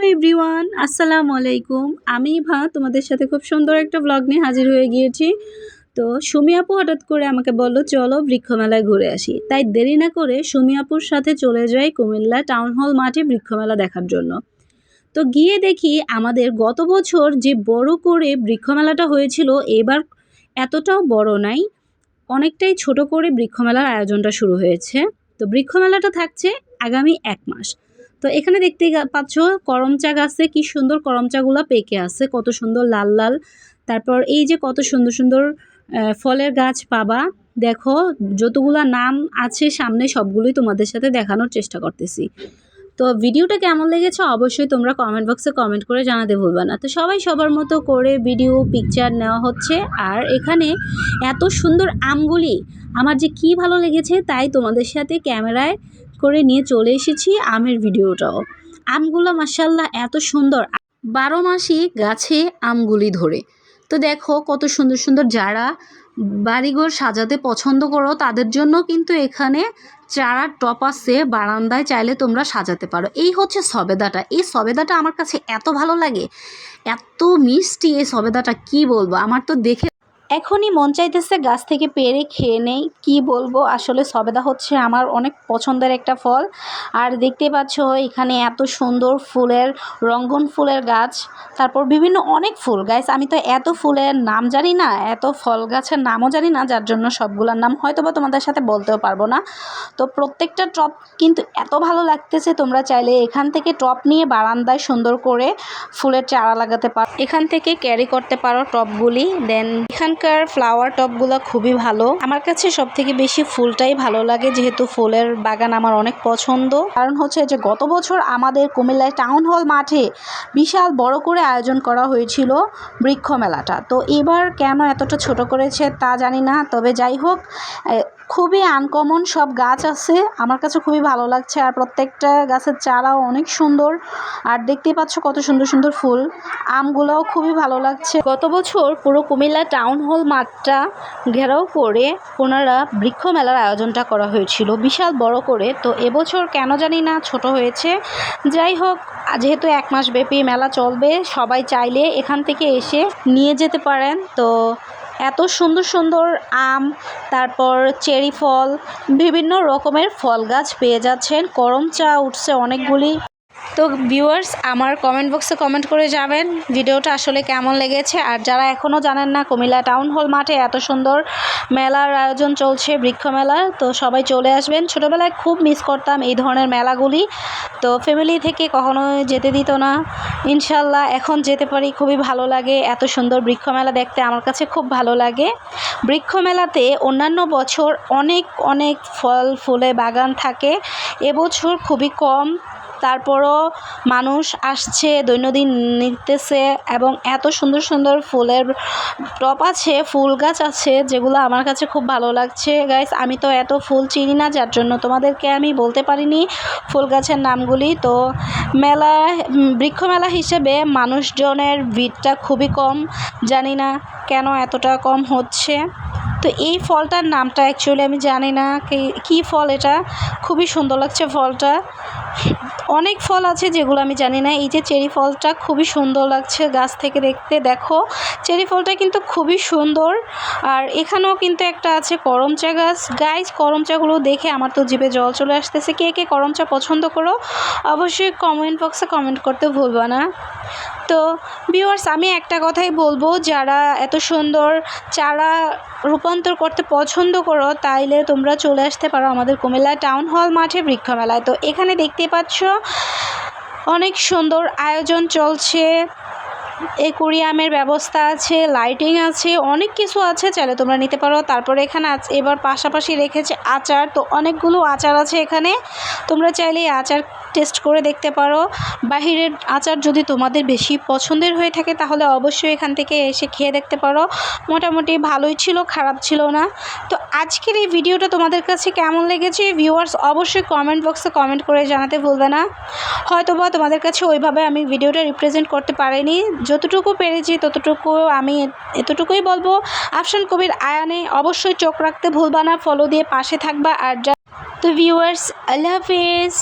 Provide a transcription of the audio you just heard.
Hello everyone, আসসালামু আলাইকুম। আমি ভা তোমাদের সাথে খুব সুন্দর একটা ব্লগ নিয়ে হাজির হয়ে গিয়েছি। তো সুমি আপু হঠাৎ করে আমাকে বলল, চলো বৃক্ষমেলায় ঘুরে আসি। তাই দেরি না করে সুমি আপুর সাথে চলে যাই কুমিল্লা টাউন হল মাঠে বৃক্ষমেলা দেখার জন্য। তো গিয়ে দেখি আমাদের গত বছর যে বড় করে বৃক্ষমেলাটা হয়েছিল, এবার এতটাও বড় নাই। অনেকটাই ছোট করে বৃক্ষমেলার আয়োজনটা শুরু হয়েছে। তো বৃক্ষমেলাটা থাকছে আগামী এক মাস। তো এখানে দেখতে পাচ্ছ করমচা গাছে কি সুন্দর করমচাগুলো পেকে আছে, কত সুন্দর লাল লাল। তারপর এই যে কত সুন্দর সুন্দর ফলের গাছ পাবা, দেখো যতগুলা নাম আছে সামনে সবগুলোই তোমাদের সাথে দেখানোর চেষ্টা করতেছি। তো ভিডিওটা কেমন লেগেছে অবশ্যই তোমরা কমেন্ট বক্সে কমেন্ট করে জানাতে ভুলবে না। তো সবাই সবার মতো করে ভিডিও পিকচার নেওয়া হচ্ছে। আর এখানে এত সুন্দর আমগুলি, আমার যে কি ভালো লেগেছে তাই তোমাদের সাথে ক্যামেরায় করে নিয়ে চলে এসেছি আমের ভিডিওটাও। আমগুলো মাসাল্লাহ এত সুন্দর। বারো মাসই গাছে আমগুলি ধরে। তো দেখো কত সুন্দর সুন্দর যারা বাড়িঘর সাজাতে পছন্দ করো, তাদের জন্য কিন্তু এখানে চারার টপ আছে, বারান্দায় চাইলে তোমরা সাজাতে পারো। এই হচ্ছে সবেদাটা। এই সবেদাটা আমার কাছে এত ভালো লাগে। এত মিষ্টি এই সবেদাটা, কি বলব? আমার তো দেখে এখনই মন চাইতেছে গাছ থেকে পেরে খেয়ে নেই। কি বলব? আসলে সবেদা হচ্ছে আমার অনেক পছন্দের একটা ফল। আর দেখতে পাচ্ছ, এখানে এত সুন্দর ফুলের, রঙ্গন ফুলের গাছ, তারপর বিভিন্ন অনেক ফুল। গাছ আমি তো এত ফুলের নাম জানি না, এত ফল গাছের নামও জানি না, যার জন্য সবগুলোর নাম হয়তো বা তোমাদের সাথে বলতেও পারব না। তো প্রত্যেকটা টপ কিন্তু এত ভালো লাগতেছে, তোমরা চাইলে এখান থেকে টপ নিয়ে বারান্দায় সুন্দর করে ফুলের চারা লাগাতে পারো। এখান থেকে ক্যারি করতে পারো টপগুলি, দেন এখান এখানকার ফ্লাওয়ার টপগুলো খুবই ভালো। আমার কাছে সব থেকে বেশি ফুলটাই ভালো লাগে, যেহেতু ফুলের বাগান আমার অনেক পছন্দ। কারণ হচ্ছে যে গত বছর আমাদের কুমিল্লায় টাউন হল মাঠে বিশাল বড় করে আয়োজন করা হয়েছিল বৃক্ষ মেলাটা। তো এবার কেন এতটা ছোট করেছে তা জানি না, তবে যাই হোক খুবই আনকমন সব গাছ আছে। আমার কাছে খুবই ভালো লাগছে আর প্রত্যেকটা গাছের চারাও অনেক সুন্দর। আর দেখতেই পাচ্ছ কত সুন্দর সুন্দর ফুল। আমগুলোও খুবই ভালো লাগছে। গত বছর পুরো কুমিল্লা টাউন হল মাঠটা ঘেরাও করে ওনারা বৃক্ষ মেলার আয়োজনটা করা হয়েছিল। বিশাল বড় করে। তো এবছর কেন জানি না ছোট হয়েছে। যাই হোক, যেহেতু এক মাস ব্যাপী মেলা চলবে, সবাই চাইলে এখান থেকে এসে নিয়ে যেতে পারেন। তো এত সুন্দর সুন্দর আম, তারপর চেরি ফল, বিভিন্ন রকমের ফল গাছ পেয়ে যাচ্ছেন। করম চা উঠছে অনেকগুলি। তো ভিউয়ার্স আমার কমেন্ট বক্সে কমেন্ট করে যাবেন ভিডিওটা আসলে কেমন লেগেছে। আর যারা এখনও জানেন না, কুমিল্লা টাউন হল মাঠে এত সুন্দর মেলার আয়োজন চলছে, বৃক্ষ মেলা। তো সবাই চলে আসবেন। ছোটোবেলায় খুব মিস করতাম এই ধরনের মেলাগুলি। তো ফ্যামিলি থেকে কখনো যেতে দিত না। ইনশাল্লাহ এখন যেতে পারি, খুবই ভালো লাগে। এত সুন্দর বৃক্ষ মেলা দেখতে আমার কাছে খুব ভালো লাগে। বৃক্ষ মেলাতে অন্যান্য বছর অনেক অনেক ফল, ফুলে বাগান থাকে। এবছর খুবই কম। তারপরও মানুষ আসছে, দৈনন্দিন নিতেছে এবং এত সুন্দর সুন্দর ফুলের টপ আছে, ফুল গাছ আছে যেগুলো আমার কাছে খুব ভালো লাগছে। গাইস আমি তো এত ফুল চিনি না, যার জন্য তোমাদেরকে আমি বলতে পারিনি ফুল গাছের নামগুলি। তো মেলা বৃক্ষ মেলা হিসেবে মানুষজনের ভিড়টা খুবই কম, জানি না কেন এতটা কম হচ্ছে। তো এই ফলটার নামটা অ্যাকচুয়ালি আমি জানি না কি ফল এটা? খুবই সুন্দর লাগছে ফলটা। অনেক ফল আছে যেগুলো আমি জানি না। এই যে চেরি ফলটা খুবই সুন্দর লাগছে গাছ থেকে দেখতে। দেখো, চেরি ফলটা কিন্তু খুবই সুন্দর। আর এখানেও কিন্তু একটা আছে করমচা গাছ। গাইজ করমচাগুলো দেখে আমার তো জিভে জল চলে আসতেছে। কে কে করমচা পছন্দ করো, অবশ্যই কমেন্ট বক্সে কমেন্ট করতে ভুলবা না। তো ভিউয়ার্স আমি একটা কথাই বলব, যারা এত সুন্দর চারা রূপান্তর করতে পছন্দ করো, তাইলে তোমরা চলে আসতে পারো আমাদের কুমিল্লা টাউন হল মাঠে বৃক্ষমেলায়। তো এখানে দেখতে পাচ্ছ, অনেক সুন্দর আয়োজন চলছে। একুরিয়ামের ব্যবস্থা আছে, লাইটিং আছে, অনেক কিছু আছে, চাইলে তোমরা নিতে পারো। তারপরে এখানে এবার পাশাপাশি রেখেছে আচার, তো অনেকগুলো আচার আছে এখানে। তোমরা চাইলে আচার টেস্ট করে দেখতে পারো। বাহিরের আচার যদি তোমাদের বেশি পছন্দের হয়ে থাকে, তাহলে অবশ্যই এখান থেকে এসে খেয়ে দেখতে পারো। মোটামুটি ভালোই ছিল, খারাপ ছিল না। তো আজকের এই ভিডিওটা তোমাদের কাছে কেমন লেগেছে? ভিউয়ার্স অবশ্যই কমেন্ট বক্সে কমেন্ট করে জানাতে ভুলবে না। হয়তো বা তোমাদের কাছে ওইভাবে আমি ভিডিওটা রিপ্রেজেন্ট করতে পারিনি। যতটুকু পেরেছি, ততটুকু আমি এতটুকুই বলব। আফসান কবির আয়ানে অবশ্যই চোখ রাখতে ভুলবা না ফলো দিয়ে পাশে থাকবা। আর যা তো ভিউয়ার্স আল্লাহ হাফিজ